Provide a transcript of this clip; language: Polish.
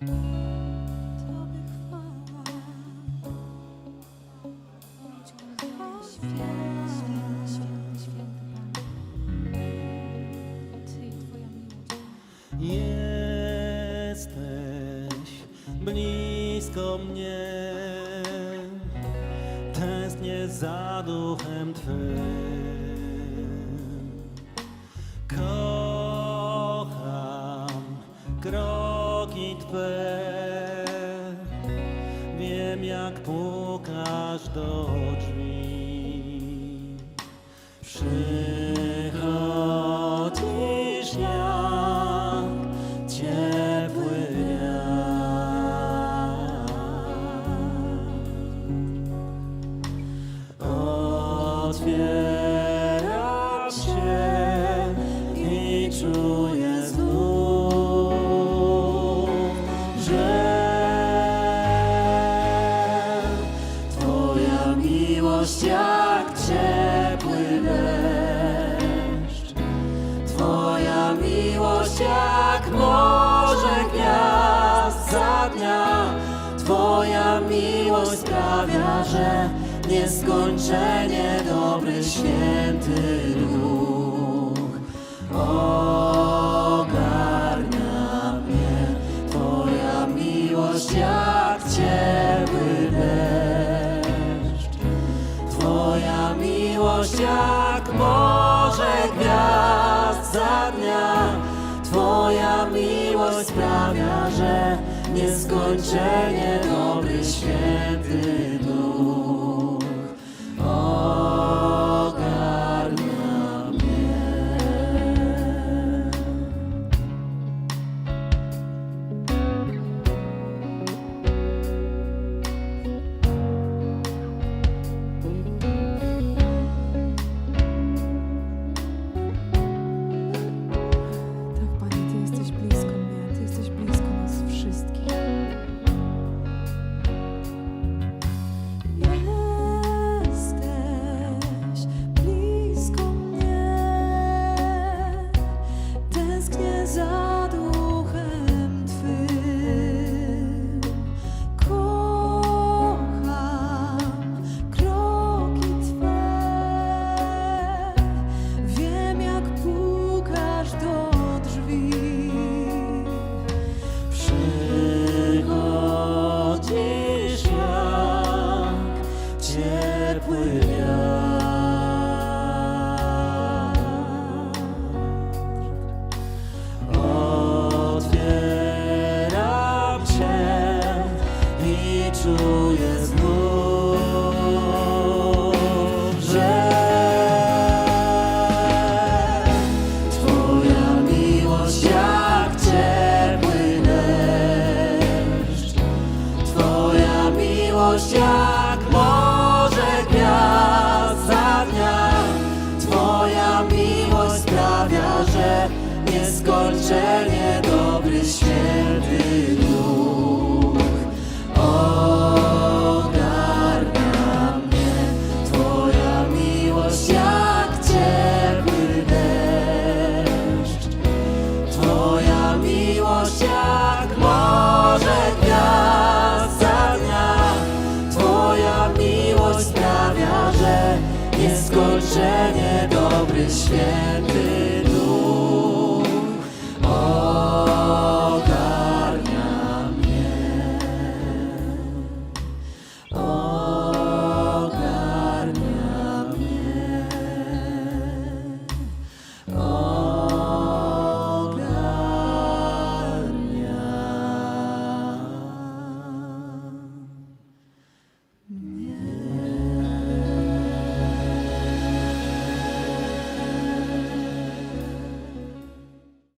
Jesteś blisko mnie, tęsknię za duchem Twym. Jak pukasz do drzwi. Przychodzisz jak ciepły wiatr. Otwieram miłość sprawia, że nieskończenie dobry święty duch ogarnia mnie. Twoja miłość jak ciepły deszcz. Twoja miłość jak morze gwiazd za dnia. Twoja miłość sprawia, że nieskończenie dobry święty czuję znów, że Twoja miłość jak ciepły deszcz. Twoja miłość jak morze gwiazd za dnia. Twoja miłość sprawia, że nieskończenie dobry święty duch ogarnia że nieskończenie dobry święty